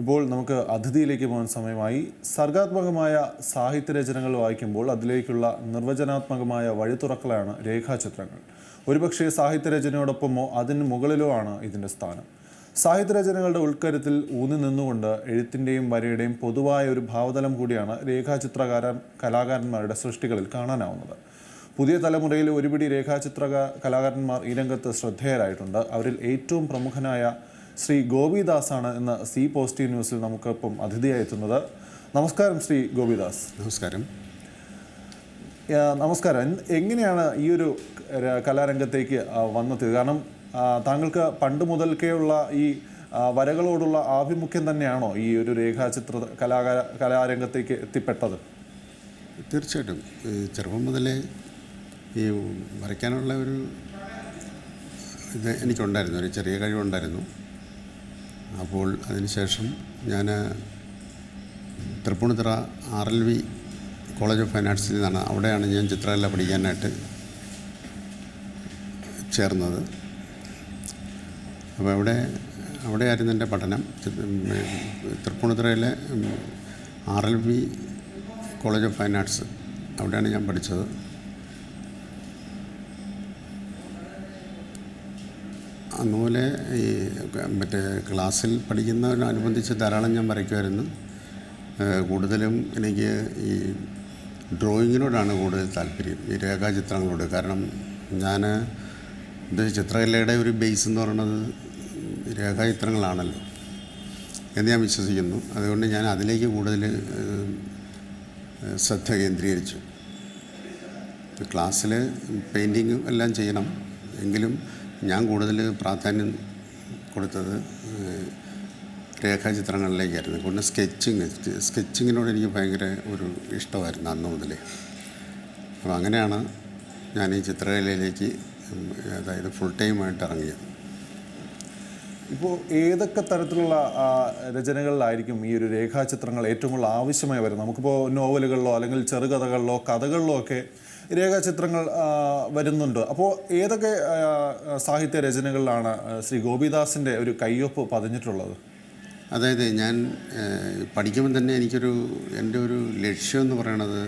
ഇപ്പോൾ നമുക്ക് അതിഥിയിലേക്ക് പോകാൻ സമയമായി. സർഗാത്മകമായ സാഹിത്യ രചനകൾ വായിക്കുമ്പോൾ അതിലേക്കുള്ള നിർവചനാത്മകമായ വഴിത്തുറക്കലാണ് രേഖാചിത്രങ്ങൾ. ഒരുപക്ഷെ സാഹിത്യ രചനയോടൊപ്പമോ അതിന് മുകളിലോ ആണ് ഇതിന്റെ സ്ഥാനം. സാഹിത്യ രചനകളുടെ ഉൾക്കരുത്തിൽ ഊന്നി നിന്നുകൊണ്ട് എഴുത്തിന്റെയും വരയുടെയും പൊതുവായ ഒരു ഭാവതലം കൂടിയാണ് രേഖാചിത്രകാരൻ കലാകാരന്മാരുടെ സൃഷ്ടികളിൽ കാണാനാവുന്നത്. പുതിയ തലമുറയിൽ ഒരുപിടി രേഖാചിത്ര കലാകാരന്മാർ ഈ രംഗത്ത് ശ്രദ്ധേയരായിട്ടുണ്ട്. അവരിൽ ഏറ്റവും പ്രമുഖനായ ശ്രീ ഗോപിദാസാണ് ഇന്ന് സി പോസിറ്റീവ് ന്യൂസിൽ നമുക്കിപ്പം അതിഥിയായി എത്തുന്നത്. നമസ്കാരം ശ്രീ ഗോപിദാസ്. നമസ്കാരം. നമസ്കാരം. എങ്ങനെയാണ് ഈ ഒരു കലാരംഗത്തേക്ക് വന്നെത്തിയത്? കാരണം താങ്കൾക്ക് പണ്ട് മുതൽക്കേയുള്ള ഈ വരകളോടുള്ള ആഭിമുഖ്യം തന്നെയാണോ ഈ ഒരു രേഖാചിത്ര കലാകാര കലാരംഗത്തേക്ക് എത്തിപ്പെട്ടത്? തീർച്ചയായിട്ടും. ചെറുപ്പം മുതലേ ഈ വരയ്ക്കാനുള്ള ഒരു ഇത് എനിക്കുണ്ടായിരുന്നു. ഒരു ചെറിയ കഴിവുണ്ടായിരുന്നു. അപ്പോൾ അതിനുശേഷം ഞാൻ Tripunithura R L V college of fine ആർട്സിൽ നിന്നാണ് അവിടെയാണ് ഞാൻ ചിത്രകല പഠിക്കാനായിട്ട് ചേർന്നത്. അപ്പോൾ അവിടെ അവിടെയായിരുന്നു എന്റെ പഠനം. തൃപ്പൂണിത്തുറയിലെ R L V college of fine arts അവിടെയാണ് ഞാൻ പഠിച്ചത്. അതുപോലെ ഈ മറ്റേ ക്ലാസ്സിൽ പഠിക്കുന്നതിനനുബന്ധിച്ച് ധാരാളം ഞാൻ വരയ്ക്കുമായിരുന്നു. കൂടുതലും എനിക്ക് ഈ ഡ്രോയിങ്ങിനോടാണ് കൂടുതൽ താല്പര്യം ഈ രേഖാചിത്രങ്ങളോട്. കാരണം ഞാൻ ഇത് ചിത്രകലയുടെ ഒരു ബേസ് എന്ന് പറയുന്നത് രേഖാചിത്രങ്ങളാണല്ലോ എന്ന് ഞാൻ വിശ്വസിക്കുന്നു. അതുകൊണ്ട് ഞാൻ അതിലേക്ക് കൂടുതൽ ശ്രദ്ധ കേന്ദ്രീകരിച്ചു. ക്ലാസ്സിൽ പെയിന്റിങ് എല്ലാം ചെയ്യണം. എങ്കിലും ഞാൻ കൂടുതൽ പ്രാധാന്യം കൊടുത്തത് രേഖാചിത്രങ്ങളിലേക്കായിരുന്നു. പിന്നെ സ്കെച്ചിങ് സ്കെച്ചിങ്ങിനോട് എനിക്ക് ഭയങ്കര ഒരു ഇഷ്ടമായിരുന്നു അന്ന് മുതലേ. അപ്പോൾ അങ്ങനെയാണ് ഞാൻ ഈ ചിത്രകലയിലേക്ക് അതായത് ഫുൾ ടൈമായിട്ട് ഇറങ്ങിയത്. ഇപ്പോൾ ഏതൊക്കെ തരത്തിലുള്ള രചനകളിലായിരിക്കും ഈ ഒരു രേഖാചിത്രങ്ങൾ ഏറ്റവും കൂടുതൽ ആവശ്യമായി വരുന്നത്? നമുക്കിപ്പോൾ നോവലുകളിലോ അല്ലെങ്കിൽ ചെറുകഥകളിലോ കഥകളിലോ ഒക്കെ രേഖാചിത്രങ്ങൾ ചിത്രങ്ങൾ വരുന്നുണ്ട്. അപ്പോൾ ഏതൊക്കെ സാഹിത്യ രചനകളിലാണ് ശ്രീ ഗോപിദാസിന്റെ ഒരു കയ്യൊപ്പ് പതിഞ്ഞിട്ടുള്ളത്? അതായത് ഞാൻ പഠിക്കുമ്പോൾ തന്നെ എനിക്കൊരു എന്റെ ഒരു ലക്ഷ്യം എന്ന് പറയണത്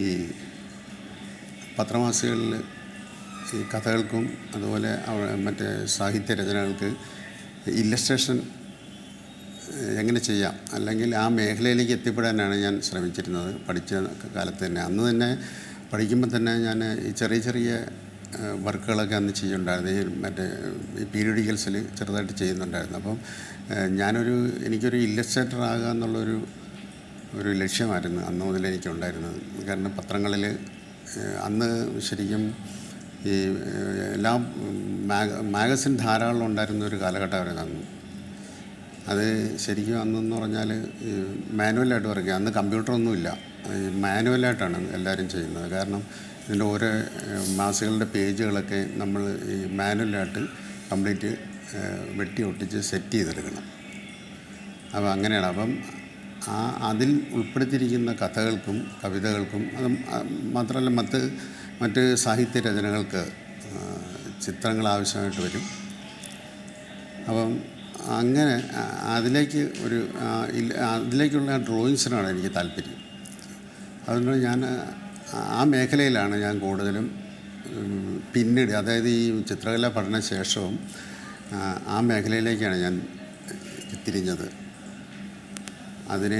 ഈ പത്രമാസികളിൽ ഈ കഥകൾക്കും അതുപോലെ മറ്റേ സാഹിത്യ രചനകൾക്ക് ഇല്ലസ്ട്രേഷൻ എങ്ങനെ ചെയ്യാം? അല്ലെങ്കിൽ ആ മേഖലയിലേക്ക് എത്തിപ്പെടാനാണ് ഞാൻ ശ്രമിച്ചിരുന്നത് പഠിച്ച കാലത്ത് തന്നെ. അന്ന് തന്നെ പഠിക്കുമ്പോൾ തന്നെ ഞാൻ ഈ ചെറിയ ചെറിയ വർക്കുകളൊക്കെ അന്ന് ചെയ്യുന്നുണ്ടായിരുന്നു. മറ്റേ പീരിയഡിക്കൽസിൽ ചെറുതായിട്ട് ചെയ്യുന്നുണ്ടായിരുന്നു. അപ്പം ഞാനൊരു എനിക്കൊരു ഇല്ലസ്ട്രേറ്റർ ആകുക എന്നുള്ളൊരു ഒരു ലക്ഷ്യമായിരുന്നു അന്ന് മുതൽ എനിക്കുണ്ടായിരുന്നത്. കാരണം പത്രങ്ങളിൽ അന്ന് ശരിക്കും ഈ എല്ലാ മാഗ മാഗസിൻ ധാരാളം ഉണ്ടായിരുന്ന ഒരു കാലഘട്ടമായിരുന്നു അന്ന്. അത് ശരിക്കും അന്നെന്ന് പറഞ്ഞാൽ മാനുവലായിട്ട് വർക്ക് അന്ന് കമ്പ്യൂട്ടറൊന്നുമില്ല. മാനുവലായിട്ടാണ് എല്ലാവരും ചെയ്യുന്നത്. കാരണം ഇതിന്റെ ഓരോ മാസികളുടെ പേജുകളൊക്കെ നമ്മൾ ഈ മാനുവലായിട്ട് കംപ്ലീറ്റ് വെട്ടി ഒട്ടിച്ച് സെറ്റ് ചെയ്തെടുക്കണം. അപ്പോൾ അങ്ങനെയാണ്. അപ്പം ആ അതിൽ ഉൾപ്പെടുത്തിയിരിക്കുന്ന കഥകൾക്കും കവിതകൾക്കും അത് മാത്രമല്ല മറ്റ് മറ്റ് സാഹിത്യ രചനകൾക്ക് ചിത്രങ്ങൾ ആവശ്യമായിട്ട് വരും. അപ്പം അങ്ങനെ അതിലേക്ക് ഒരു അതിലേക്കുള്ള ഡ്രോയിങ്സിനാണ് എനിക്ക് താല്പര്യം. അതുകൊണ്ട് ഞാൻ ആ മേഖലയിലാണ് ഞാൻ കൂടുതലും പിന്നീട് അതായത് ഈ ചിത്രകല പഠന ശേഷവും ആ, മേഖലയിലേക്കാണ് ഞാൻ തിരിഞ്ഞത്. അതിന്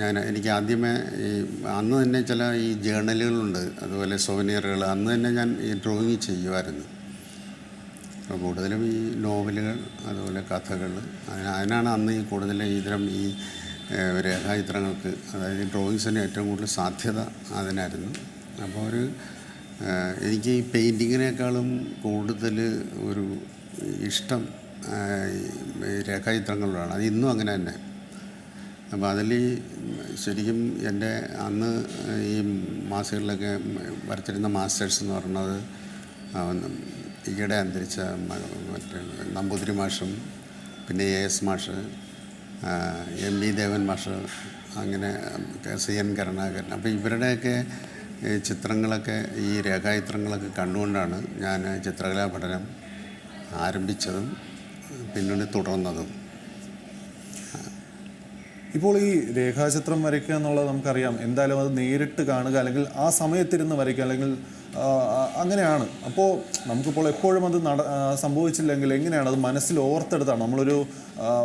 ഞാൻ എനിക്ക് ആദ്യമേ ഈ അന്ന് തന്നെ ചില ഈ ജേണലുകളുണ്ട്. അതുപോലെ സോവനിയറുകൾ അന്ന് തന്നെ ഞാൻ ഈ ഡ്രോയിങ് ചെയ്യുമായിരുന്നു. അപ്പോൾ കൂടുതലും ഈ നോവലുകൾ അതുപോലെ കഥകൾ അതിന് അതിനാണ് അന്ന് ഈ കൂടുതലും ഇത്തരം ഈ രേഖാചിത്രങ്ങൾക്ക് അതായത് ഡ്രോയിങ്സിന് ഏറ്റവും കൂടുതൽ സാധ്യത അതിനായിരുന്നു. അപ്പോൾ ഒരു എനിക്ക് ഈ പെയിന്റിങ്ങിനേക്കാളും കൂടുതൽ ഒരു ഇഷ്ടം രേഖാചിത്രങ്ങളിലാണ് അത് ഇന്നും അങ്ങനെ തന്നെ. അപ്പോൾ അതിൽ ശരിക്കും എന്റെ അന്ന് ഈ മാസികളിലൊക്കെ വരച്ചിരുന്ന മാസ്റ്റേഴ്സ് എന്ന് പറയുന്നത് ഈയിടെ അന്തരിച്ച മറ്റേ നമ്പൂതിരി മാഷും പിന്നെ എ എസ് മാഷ് എം വി ദേവൻ മാഷ് അങ്ങനെ സി എൻ കരുണാകരൻ. അപ്പോൾ ഇവരുടെയൊക്കെ ചിത്രങ്ങളൊക്കെ ഈ രേഖാചിത്രങ്ങളൊക്കെ കണ്ടുകൊണ്ടാണ് ഞാൻ ചിത്രകലാ പഠനം ആരംഭിച്ചതും പിന്നീട് തുടർന്നതും. ഇപ്പോൾ ഈ രേഖാചിത്രം വരയ്ക്കുക എന്നുള്ളത് നമുക്കറിയാം. എന്തായാലും അത് നേരിട്ട് കാണുക അല്ലെങ്കിൽ ആ സമയത്തിരുന്ന് വരയ്ക്കുക അല്ലെങ്കിൽ അങ്ങനെയാണ്. അപ്പോൾ നമുക്കിപ്പോൾ എപ്പോഴും അത് നട സംഭവിച്ചില്ലെങ്കിൽ എങ്ങനെയാണ് അത് മനസ്സിൽ ഓർത്തെടുത്താണ്? നമ്മളൊരു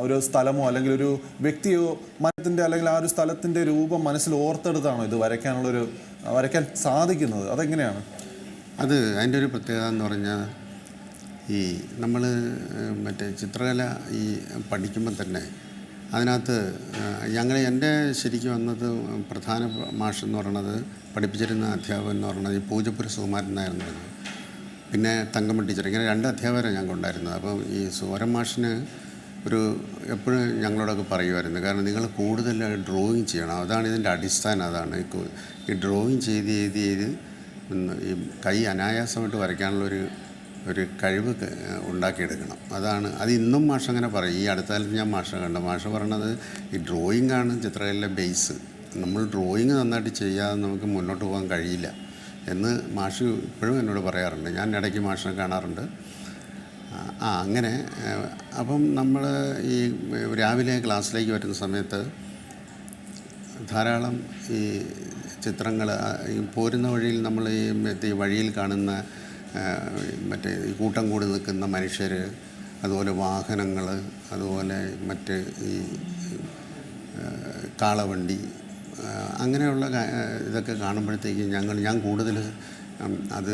ഒരു സ്ഥലമോ അല്ലെങ്കിൽ ഒരു വ്യക്തിയോ മരത്തിന്റെ അല്ലെങ്കിൽ ആ ഒരു സ്ഥലത്തിന്റെ രൂപം മനസ്സിൽ ഓർത്തെടുത്താണോ ഇത് വരയ്ക്കാനുള്ളൊരു വരയ്ക്കാൻ സാധിക്കുന്നത്. അതെങ്ങനെയാണ്? അത് അതിന്റെ ഒരു പ്രത്യേകത എന്ന് പറഞ്ഞാൽ ഈ നമ്മൾ മറ്റേ ചിത്രകല ഈ പഠിക്കുമ്പോൾ തന്നെ അതിനകത്ത് ഞങ്ങൾ എന്റെ ശരിക്കും വന്നത് പ്രധാന മാഷ് എന്ന് പറയുന്നത് പഠിപ്പിച്ചിരുന്ന അധ്യാപകൻ എന്ന് പറയുന്നത് ഈ പൂജപ്പുര സുകുമാരൻ എന്നായിരുന്നു പിന്നെ തങ്കമ്മ ടീച്ചർ ഇങ്ങനെ രണ്ട് അധ്യാപകരാണ് ഞങ്ങൾക്ക് ഉണ്ടായിരുന്നത്. അപ്പം ഈ സുവരം മാഷിന് ഒരു എപ്പോഴും ഞങ്ങളോടൊക്കെ പറയുമായിരുന്നു കാരണം നിങ്ങൾ കൂടുതൽ ഡ്രോയിങ് ചെയ്യണം. അതാണ് ഇതിന്റെ അടിസ്ഥാനം അതാണ്. ഈ ഡ്രോയിങ് ചെയ്ത് ചെയ്ത് ചെയ്ത് ഈ കൈ അനായാസമായിട്ട് വരയ്ക്കാനുള്ളൊരു ഒരു കഴിവ് ഉണ്ടാക്കിയെടുക്കണം. അതാണ്. അത് ഇന്നും മാഷ് അങ്ങനെ പറയും. ഈ അടുത്ത കാലത്ത് ഞാൻ മാഷ കണ്ട. മാഷ പറഞ്ഞത് ഈ ഡ്രോയിങ് ആണ് ചിത്രകലയിലെ ബേസ് നമ്മൾ ഡ്രോയിങ് നന്നായിട്ട് ചെയ്യാതെ നമുക്ക് മുന്നോട്ട് പോകാൻ കഴിയില്ല എന്ന് മാഷ് ഇപ്പോഴും എന്നോട് പറയാറുണ്ട്. ഞാൻ ഇടയ്ക്ക് മാഷിനെ കാണാറുണ്ട്. ആ അങ്ങനെ അപ്പം നമ്മൾ ഈ രാവിലെ ക്ലാസ്സിലേക്ക് വരുന്ന സമയത്ത് ധാരാളം ഈ ചിത്രങ്ങൾ പോരുന്ന വഴിയിൽ നമ്മൾ ഈ വഴിയിൽ കാണുന്ന മറ്റേ കൂട്ടം കൂടി നിൽക്കുന്ന മനുഷ്യർ അതുപോലെ വാഹനങ്ങൾ അതുപോലെ മറ്റ് ഈ കാളവണ്ടി അങ്ങനെയുള്ള ഇതൊക്കെ കാണുമ്പോഴത്തേക്ക് ഞങ്ങൾ ഞാൻ കൂടുതൽ അത്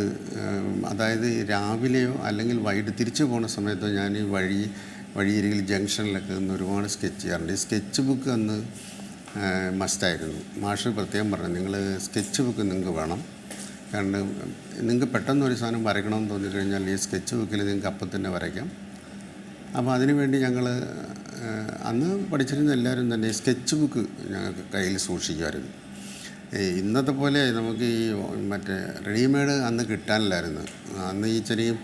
അതായത് രാവിലെയോ അല്ലെങ്കിൽ വൈകിട്ട് തിരിച്ചു പോകുന്ന സമയത്തോ ഞാൻ ഈ വഴി വഴിയരികിൽ ജംഗ്ഷനിലൊക്കെ നിന്ന് ഒരുപാട് സ്കെച്ച് ചെയ്യാറുണ്ട്. ഈ സ്കെച്ച് ബുക്ക് അന്ന് മസ്റ്റായിരുന്നു. മാഷ് പ്രത്യേകം പറഞ്ഞു നിങ്ങൾ സ്കെച്ച് ബുക്ക് നിങ്ങൾക്ക് വേണം. കാരണം നിങ്ങൾക്ക് പെട്ടെന്ന് ഒരു സാധനം വരയ്ക്കണമെന്ന് തോന്നിക്കഴിഞ്ഞാൽ ഈ സ്കെച്ച് ബുക്കിൽ നിങ്ങൾക്ക് അപ്പം തന്നെ വരയ്ക്കാം. അപ്പോൾ അതിനുവേണ്ടി ഞങ്ങൾ അന്ന് പഠിച്ചിരുന്ന എല്ലാവരും തന്നെ സ്കെച്ച് ബുക്ക് ഞങ്ങൾക്ക് കയ്യിൽ സൂക്ഷിക്കുമായിരുന്നു. ഇന്നത്തെ പോലെ നമുക്ക് ഈ മറ്റേ റെഡിമെയ്ഡ് അന്ന് കിട്ടാനില്ലായിരുന്നു. അന്ന് ഈ ചെറിയ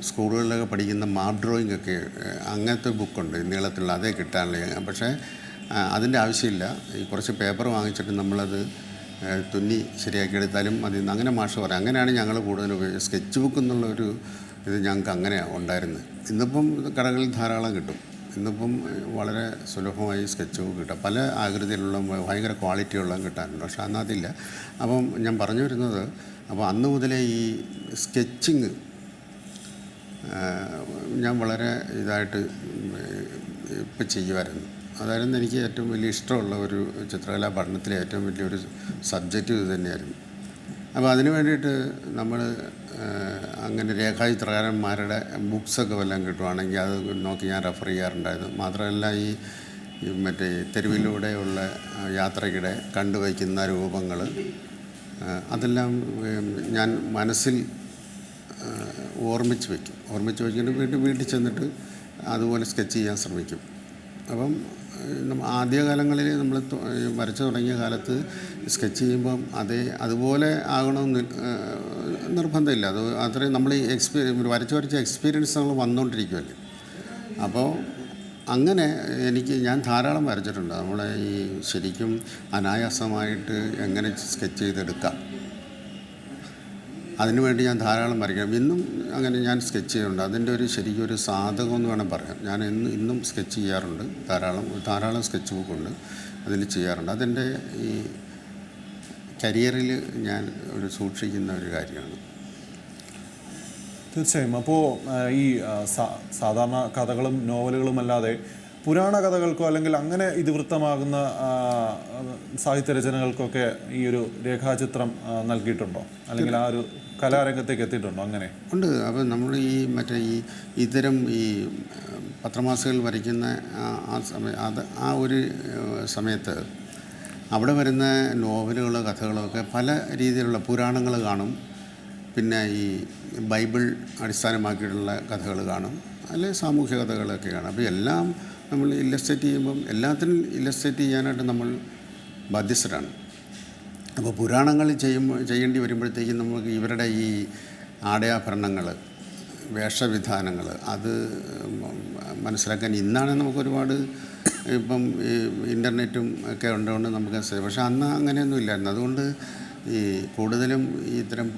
സ്കൂളുകളിലൊക്കെ പഠിക്കുന്ന മാപ്പ് ഡ്രോയിങ് ഒക്കെ അങ്ങനത്തെ ബുക്കുണ്ട് നീളത്തിലുള്ള അതേ കിട്ടാനില്ല. പക്ഷേ അതിന്റെ ആവശ്യമില്ല. ഈ കുറച്ച് പേപ്പർ വാങ്ങിച്ചിട്ട് നമ്മളത് തുന്നി ശരിയാക്കി എടുത്താലും അതിൽ നിന്ന് അങ്ങനെ മാഷ് പറയാം. അങ്ങനെയാണ് ഞങ്ങൾ കൂടുതൽ ഉപയോഗിച്ചത് സ്കെച്ച് ബുക്ക് എന്നുള്ള ഒരു ഇത് ഞങ്ങൾക്ക് അങ്ങനെയാണ് ഉണ്ടായിരുന്നത്. ഇന്നിപ്പം കടകളിൽ ധാരാളം കിട്ടും. ഇന്നിപ്പം വളരെ സുലഭമായി സ്കെച്ച് ബുക്ക് കിട്ടാം. പല ആകൃതിയിലുള്ള ഭയങ്കര ക്വാളിറ്റിയുള്ള കിട്ടാനുണ്ട് പക്ഷെ അന്ന് അതില്ല. അപ്പം ഞാൻ പറഞ്ഞു വരുന്നത് അപ്പോൾ അന്ന് മുതലേ ഈ സ്കെച്ചിങ് ഞാൻ വളരെ ഇതായിട്ട് ഇപ്പം ചെയ്യുമായിരുന്നു. അതായിരുന്നു എനിക്ക് ഏറ്റവും വലിയ ഇഷ്ടമുള്ള ഒരു ചിത്രകലാ പഠനത്തിലെ ഏറ്റവും വലിയൊരു സബ്ജക്റ്റ് ഇത് തന്നെയായിരുന്നു. അപ്പോൾ അതിന് വേണ്ടിയിട്ട് നമ്മൾ അങ്ങനെ രേഖാചിത്രകാരന്മാരുടെ ബുക്സൊക്കെ വല്ലതും കിട്ടുവാണെങ്കിൽ അത് നോക്കി ഞാൻ റെഫർ ചെയ്യാറുണ്ടായിരുന്നു. മാത്രമല്ല ഈ മറ്റേ തെരുവിലൂടെയുള്ള യാത്രയ്ക്കിടെ കണ്ടുവയ്ക്കുന്ന രൂപങ്ങൾ അതെല്ലാം ഞാൻ മനസ്സിൽ ഓർമ്മിച്ച് വയ്ക്കും. ഓർമ്മിച്ച് വെച്ചിട്ട് വീട്ടിൽ വീട്ടിൽ ചെന്നിട്ട് അതുപോലെ സ്കെച്ച് ചെയ്യാൻ ശ്രമിക്കും. അപ്പം ആദ്യകാലങ്ങളിൽ നമ്മൾ വരച്ചു തുടങ്ങിയ കാലത്ത് സ്കെച്ച് ചെയ്യുമ്പം അതേ അതുപോലെ ആകണമെന്ന് നിർബന്ധമില്ല. അത് അത്രയും നമ്മൾ ഈ എക്സ്പീരിയൻ വരച്ച് വരച്ച എക്സ്പീരിയൻസ് നമ്മൾ വന്നുകൊണ്ടിരിക്കുമല്ലേ അപ്പോൾ അങ്ങനെ എനിക്ക് ഞാൻ ധാരാളം വരച്ചിട്ടുണ്ട്. നമ്മളെ ഈ ശരിക്കും അനായാസമായിട്ട് എങ്ങനെ സ്കെച്ച് ചെയ്തെടുക്കാം. അതിനുവേണ്ടി ഞാൻ ധാരാളം വരയ്ക്കണം ഇന്നും അങ്ങനെ ഞാൻ സ്കെച്ച് ചെയ്യുന്നുണ്ട്. അതിന്റെ ഒരു ശരിക്കും ഒരു സാധകം എന്ന് വേണം പറയാം ഞാൻ ഇന്ന് ഇന്നും സ്കെച്ച് ചെയ്യാറുണ്ട്. ധാരാളം ധാരാളം സ്കെച്ച് ബുക്കുണ്ട് അതിൽ ചെയ്യാറുണ്ട്. അതെന്റെ ഈ കരിയറിൽ ഞാൻ ഒരു സൂക്ഷിക്കുന്ന ഒരു കാര്യമാണ്. തീർച്ചയായും. അപ്പോൾ ഈ സാധാരണ കഥകളും നോവലുകളും അല്ലാതെ പുരാണ കഥകൾക്കോ അല്ലെങ്കിൽ അങ്ങനെ ഇതിവൃത്തമാകുന്ന സാഹിത്യ രചനകൾക്കൊക്കെ ഈ ഒരു രേഖാചിത്രം നൽകിയിട്ടുണ്ടോ? അല്ലെങ്കിൽ ആ ഒരു കലാരംഗത്തേക്ക് എത്തിയിട്ടുണ്ടോ അങ്ങനെ? ഉണ്ട്. അപ്പോൾ നമ്മൾ ഈ മറ്റേ ഈ ഇത്തരം ഈ പത്രമാസികകൾ വരയ്ക്കുന്ന ആ- സമയ അത് ആ ഒരു സമയത്ത് അവിടെ വരുന്ന നോവലുകളോ കഥകളോ ഒക്കെ പല രീതിയിലുള്ള പുരാണങ്ങൾ കാണും. പിന്നെ ഈ ബൈബിൾ അടിസ്ഥാനമാക്കിയിട്ടുള്ള കഥകൾ കാണും. അല്ലെങ്കിൽ സാമൂഹ്യ കഥകളൊക്കെ കാണും. അപ്പോൾ എല്ലാം നമ്മൾ ഇല്ലസ്ട്രേറ്റ് ചെയ്യുമ്പം എല്ലാത്തിനും ഇല്ലസ്ട്രേറ്റ് ചെയ്യാനായിട്ട് നമ്മൾ ബാധ്യസ്ഥരാണ്. അപ്പോൾ പുരാണങ്ങൾ ചെയ്യുമ്പോൾ ചെയ്യേണ്ടി വരുമ്പോഴത്തേക്കും നമുക്ക് ഇവരുടെ ഈ ആടയാഭരണങ്ങൾ വേഷവിധാനങ്ങൾ അത് മനസ്സിലാക്കാൻ ഇന്നാണ് നമുക്ക് ഒരുപാട് ഇപ്പം ഇന്റർനെറ്റും ഒക്കെ ഉണ്ടോണ്ട് നമുക്ക് പക്ഷെ അന്ന് അങ്ങനെയൊന്നും ഇല്ലായിരുന്നു. അതുകൊണ്ട് ഈ കൂടുതലും ഇത്തരം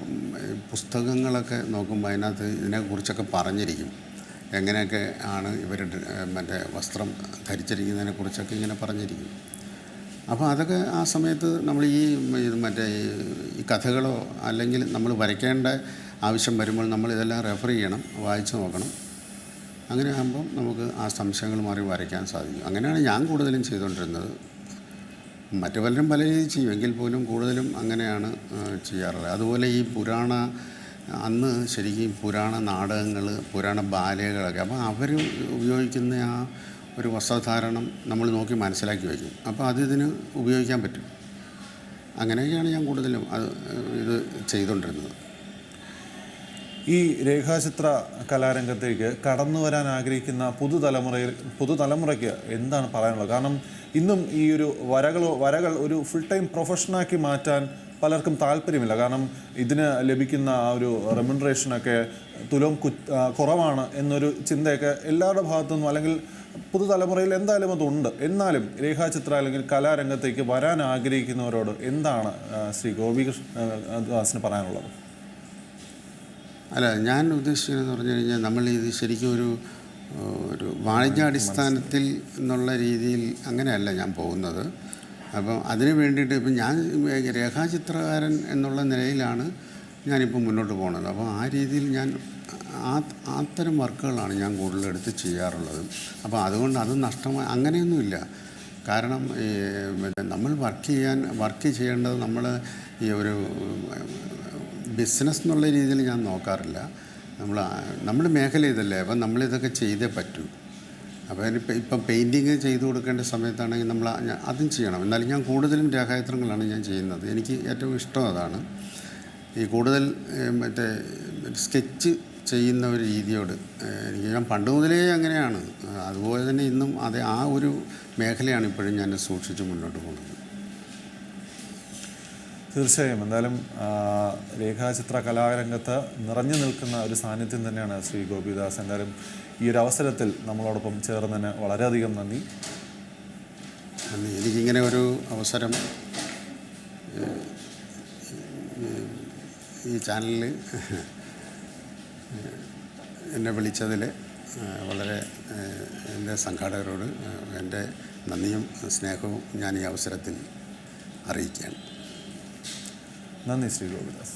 പുസ്തകങ്ങളൊക്കെ നോക്കുമ്പോൾ അതിനകത്ത് ഇതിനെക്കുറിച്ചൊക്കെ പറഞ്ഞിരിക്കും. എങ്ങനെയൊക്കെ ആണ് ഇവർ മറ്റേ വസ്ത്രം ധരിച്ചിരിക്കുന്നതിനെ കുറിച്ചൊക്കെ ഇങ്ങനെ പറഞ്ഞിരിക്കും അപ്പോൾ അതൊക്കെ ആ സമയത്ത് നമ്മൾ ഈ മറ്റേ ഈ കഥകളോ അല്ലെങ്കിൽ നമ്മൾ വരയ്ക്കേണ്ട ആവശ്യം വരുമ്പോൾ നമ്മൾ ഇതെല്ലാം റെഫർ ചെയ്യണം വായിച്ചു നോക്കണം. അങ്ങനെ ആകുമ്പം നമുക്ക് ആ സംശയങ്ങൾ മാറി വരയ്ക്കാൻ സാധിക്കും. അങ്ങനെയാണ് ഞാൻ കൂടുതലും ചെയ്തുകൊണ്ടിരുന്നത്. മറ്റു പലരും പല രീതിയിൽ ചെയ്യും. എങ്കിൽ പോലും കൂടുതലും അങ്ങനെയാണ് ചെയ്യാറുള്ളത്. അതുപോലെ ഈ പുരാണ അന്ന് ശരിക്കും പുരാണ നാടകങ്ങൾ പുരാണ ബാലകളൊക്കെ അപ്പോൾ അവർ ഉപയോഗിക്കുന്ന ആ ഒരു വസ്ത്രധാരണം നമ്മൾ നോക്കി മനസ്സിലാക്കി വയ്ക്കും. അപ്പോൾ അത് ഇതിന് ഉപയോഗിക്കാൻ പറ്റും. അങ്ങനെയൊക്കെയാണ് ഞാൻ കൂടുതലും അത് ഇത് ചെയ്തുകൊണ്ടിരുന്നത്. ഈ രേഖാചിത്ര കലാരംഗത്തേക്ക് കടന്നു വരാൻ ആഗ്രഹിക്കുന്ന പുതുതലമുറയിൽ പുതുതലമുറയ്ക്ക് എന്താണ് പറയാനുള്ളത്? കാരണം ഇന്നും ഈ ഒരു വരകളോ വരകൾ ഒരു ഫുൾ ടൈം പ്രൊഫഷനാക്കി മാറ്റാൻ പലർക്കും താല്പര്യമില്ല. കാരണം ഇതിന് ലഭിക്കുന്ന ആ ഒരു റെമുനറേഷനൊക്കെ തുലവും കു കുറവാണ് എന്നൊരു ചിന്തയൊക്കെ എല്ലാവരുടെ ഭാഗത്തുനിന്നും അല്ലെങ്കിൽ പുതുതലമുറയിൽ എന്തായാലും അതുണ്ട്. എന്നാലും രേഖാചിത്ര അല്ലെങ്കിൽ കലാരംഗത്തേക്ക് വരാൻ ആഗ്രഹിക്കുന്നവരോട് എന്താണ് ശ്രീ ഗോപികൃഷ്ണ ദാസിന് പറയാനുള്ളത്? അല്ല ഞാൻ ഉദ്ദേശിക്കുന്നത് പറഞ്ഞു കഴിഞ്ഞാൽ നമ്മൾ ഇത് ശരിക്കും ഒരു ഒരു വാണിജ്യാടിസ്ഥാനത്തിൽ എന്നുള്ള രീതിയിൽ അങ്ങനെയല്ല ഞാൻ പോകുന്നത്. അപ്പം അതിന് വേണ്ടിയിട്ട് ഇപ്പം ഞാൻ രേഖാചിത്രകാരൻ എന്നുള്ള നിലയിലാണ് ഞാനിപ്പോൾ മുന്നോട്ട് പോകുന്നത് അപ്പോൾ ആ രീതിയിൽ ഞാൻ ആ അത്തരം വർക്കുകളാണ് ഞാൻ കൂടുതലെടുത്ത് ചെയ്യാറുള്ളത്. അപ്പോൾ അതുകൊണ്ട് അത് നഷ്ടമായി അങ്ങനെയൊന്നുമില്ല. കാരണം ഈ നമ്മൾ വർക്ക് ചെയ്യാൻ വർക്ക് ചെയ്യേണ്ടത് നമ്മൾ ഈ ഒരു ബിസിനസ് എന്നുള്ള രീതിയിൽ ഞാൻ നോക്കാറില്ല. നമ്മൾ നമ്മുടെ മേഖല ഇതല്ലേ? അപ്പം നമ്മളിതൊക്കെ ചെയ്തേ പറ്റൂ. അപ്പോൾ ഇപ്പം ഇപ്പം പെയിന്റിങ് ചെയ്തു കൊടുക്കേണ്ട സമയത്താണെങ്കിൽ നമ്മൾ അതും ചെയ്യണം. എന്നാലും ഞാൻ കൂടുതലും രേഖാചിത്രങ്ങളാണ് ഞാൻ ചെയ്യുന്നത്. എനിക്ക് ഏറ്റവും ഇഷ്ടം അതാണ് ഈ കൂടുതൽ മറ്റേ സ്കെച്ച് ചെയ്യുന്ന ഒരു രീതിയോട് എനിക്ക് ഞാൻ പണ്ട് മുതലേ അങ്ങനെയാണ്. അതുപോലെ തന്നെ ഇന്നും അതേ ആ ഒരു മേഖലയാണ് ഇപ്പോഴും ഞാൻ സൂക്ഷിച്ച് മുന്നോട്ട് പോകുന്നത്. തീർച്ചയായും. എന്തായാലും രേഖാചിത്ര കലാരംഗത്ത് നിറഞ്ഞു നിൽക്കുന്ന ഒരു സാന്നിധ്യം തന്നെയാണ് ശ്രീ ഗോപിദാസ്. എന്തായാലും ഈ ഒരു അവസരത്തിൽ നമ്മളോടൊപ്പം ചേർന്നതിന് വളരെയധികം നന്ദി. എനിക്കിങ്ങനെ ഒരു അവസരം ഈ ചാനലിൽ എന്നെ വിളിച്ചതിൽ വളരെ എന്റെ സംഘാടകരോട് എന്റെ നന്ദിയും സ്നേഹവും ഞാൻ ഈ അവസരത്തിൽ അറിയിക്കുകയാണ്. നന്ദി ശ്രീ ഗോപിദാസ്.